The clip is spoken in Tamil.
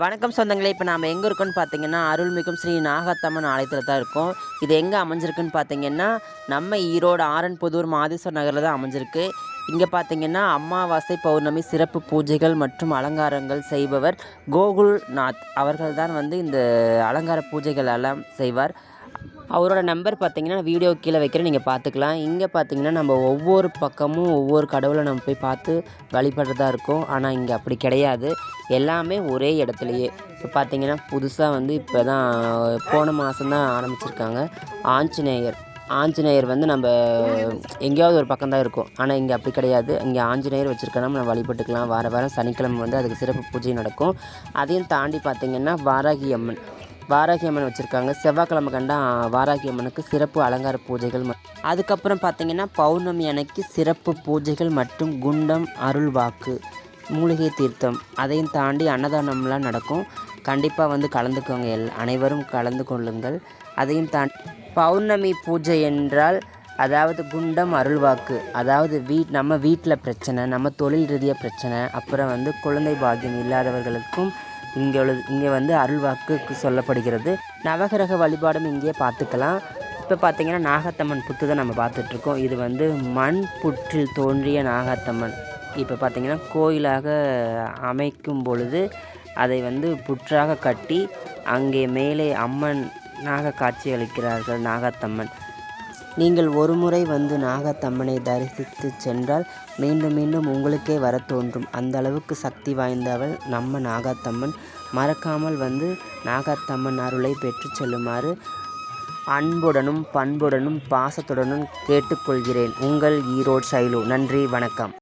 வணக்கம் சொந்தங்களே இப்போ நாம் எங்கே இருக்கோம்னு பார்த்தீங்கன்னா அருள்மிகும் ஸ்ரீ நாகத்தம்மன் ஆலயத்தில் தான் இருக்கோம். இது எங்கே அமைஞ்சிருக்குன்னு பார்த்தீங்கன்னா நம்ம ஈரோடு ஆரன்புதூர் மாதேஸ்வர் நகரில் தான் அமைஞ்சிருக்கு. இங்கே பார்த்தீங்கன்னா அமாவாசை பௌர்ணமி சிறப்பு பூஜைகள் மற்றும் அலங்காரங்கள் செய்பவர் கோகுல்நாத். அவர்கள் தான் வந்து இந்த அலங்கார பூஜைகள் எல்லாம் செய்வார். அவரோட நம்பர் பார்த்தீங்கன்னா வீடியோ கீழே வைக்கிறேன் நீங்கள் பார்த்துக்கலாம் இங்கே பார்த்தீங்கன்னா நம்ம ஒவ்வொரு பக்கமும் ஒவ்வொரு கடவுளை நம்ம போய் பார்த்து வழிபடுறதா இருக்கும். ஆனால் இங்கே அப்படி கிடையாது. எல்லாமே ஒரே இடத்துலையே. இப்போ பார்த்தீங்கன்னா புதுசாக வந்து இப்போ தான் போன மாதம் தான் ஆரம்பிச்சிருக்காங்க. ஆஞ்சநேயர். ஆஞ்சநேயர் வந்து நம்ம எங்கேயாவது ஒரு பக்கம் தான் இருக்கும். ஆனால் இங்கே அப்படி கிடையாது. இங்கே ஆஞ்சநேயர் வச்சுருக்கோம் நம்ம வழிபட்டுக்கலாம். வார வாரம் சனிக்கிழமை வந்து அதுக்கு சிறப்பு பூஜை நடக்கும். அதையும் தாண்டி பார்த்திங்கன்னா வாராகி அம்மன். வாராகி அம்மன் வச்சுருக்காங்க. செவ்வாய்க்கிழமை கண்டா வாராகி அம்மனுக்கு சிறப்பு அலங்கார பூஜைகள் அதுக்கப்புறம் பார்த்திங்கன்னா பௌர்ணமி அன்னைக்கு சிறப்பு பூஜைகள் மற்றும் குண்டம் அருள்வாக்கு. மூலிகை தீர்த்தம். அதையும் தாண்டி அன்னதானம்லாம் நடக்கும். கண்டிப்பாக வந்து கலந்துக்கோங்க எல் அனைவரும் கலந்து கொள்ளுங்கள். அதையும் தாண்டி பௌர்ணமி பூஜை என்றால் அதாவது குண்டம் அருள்வாக்கு. அதாவது வீட் நம்ம வீட்டில் பிரச்சனை நம்ம தொழில் ரீதியாக பிரச்சனை அப்புறம் வந்து குழந்தை பாக்கியம் இல்லாதவர்களுக்கும் இங்கே இங்கே வந்து அருள்வாக்கு சொல்லப்படுகிறது. நவகிரக வழிபாடும் இங்கேயே பார்த்துக்கலாம். இப்போ பார்த்தீங்கன்னா நாகத்தம்மன் புத்து தான் நம்ம பார்த்துட்ருக்கோம். இது வந்து மண் புற்றில் தோன்றிய நாகத்தம்மன். இப்போ பார்த்திங்கன்னா கோயிலாக அமைக்கும் பொழுது அதை வந்து புற்றாக கட்டி அங்கே மேலே அம்மன் நாக காட்சி அளிக்கிறார்கள் நாகத்தம்மன். நீங்கள் ஒரு முறை வந்து நாகத்தம்மனை தரிசித்து சென்றால் மீண்டும் மீண்டும் உங்களுக்கே வர தோன்றும். அந்த அளவுக்கு சக்தி வாய்ந்தவள் நம்ம நாகத்தம்மன். மறக்காமல் வந்து நாகத்தம்மன் அருளை பெற்று செல்லுமாறு அன்புடனும் பண்புடனும் பாசத்துடனும் கேட்டுக்கொள்கிறேன். உங்கள் ஈரோடு சைலு. நன்றி வணக்கம்.